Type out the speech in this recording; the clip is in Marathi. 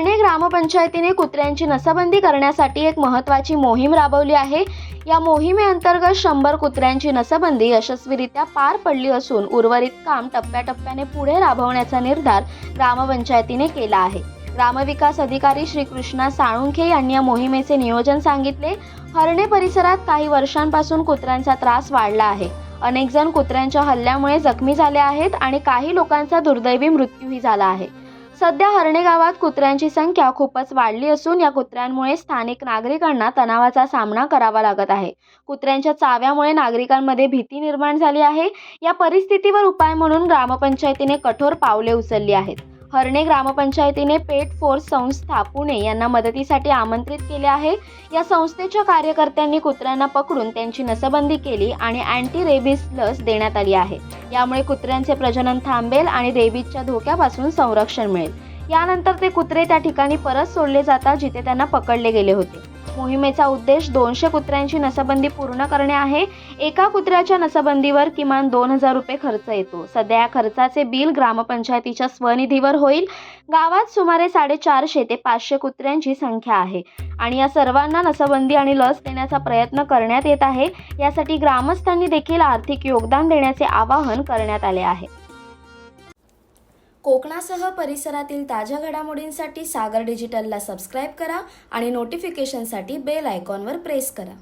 ग्रामपंचायतीने कुत्र्यांची नसबंदी करण्यासाठी एक महत्त्वाची मोहीम राबवली आहे. या मोहिमेअंतर्गत शंभर कुत्र्यांची नसबंदी यशस्वीरित्या पार पडली असून उर्वरित काम टप्प्याटप्प्याने पुढे राबवण्याचा निर्धार ग्रामपंचायतीने केला आहे. ग्रामविकास अधिकारी श्री कृष्णा साळुंखे यांनी या मोहिमेचे नियोजन सांगितले. हरणे परिसरात काही वर्षांपासून कुत्र्यांचा त्रास वाढला आहे. अनेक जण कुत्र्यांच्या हल्ल्यामुळे जखमी झाले आहेत आणि काही लोकांचा दुर्दैवी मृत्यूही झाला आहे. सध्या हरणे गावात कुत्र्यांची संख्या खूपच वाढली असून या कुत्र्यांमुळे स्थानिक नागरिकांना तणावाचा सामना करावा लागत आहे. कुत्र्यांच्या चाव्यामुळे नागरिकांमध्ये भीती निर्माण झाली आहे. या परिस्थितीवर उपाय म्हणून ग्रामपंचायतीने कठोर पावले उचलली आहेत. हरणे ग्रामपंचायतीने पेट फोर्स संस्था पुणे यांना मदतीसाठी आमंत्रित केले आहे. या संस्थेच्या कार्यकर्त्यांनी कुत्र्यांना पकडून त्यांची नसबंदी केली आणि अँटी रेबीज लस देण्यात आली आहे. यामुळे कुत्र्यांचे प्रजनन थांबेल आणि रेबीजच्या धोक्यापासून संरक्षण मिळेल. यानंतर ते कुत्रे त्या ठिकाणी परत सोडले जातात जिथे त्यांना पकडले गेले होते. मोहिमेचा उद्देश दोनशे कुत्र्यांची नसबंदी पूर्ण करणे आहे. एका कुत्र्याच्या नसबंदीवर किमान दोन हजार रुपये खर्च येतो. सध्या या खर्चाचे बिल ग्रामपंचायतीच्या स्वनिधीवर होईल. गावात सुमारे साडेचारशे ते पाचशे कुत्र्यांची संख्या आहे. आणि या सर्वांना नसबंदी आणि लस देण्याचा प्रयत्न करण्यात येत आहे. यासाठी ग्रामस्थांनी देखील आर्थिक योगदान देण्याचे आवाहन करण्यात आले आहे. कोकणासह परिसरातील ताज्या घडामोडींसाठी सागर डिजिटलला सबस्क्राईब करा आणि नोटिफिकेशनसाठी बेल आयकॉनवर प्रेस करा.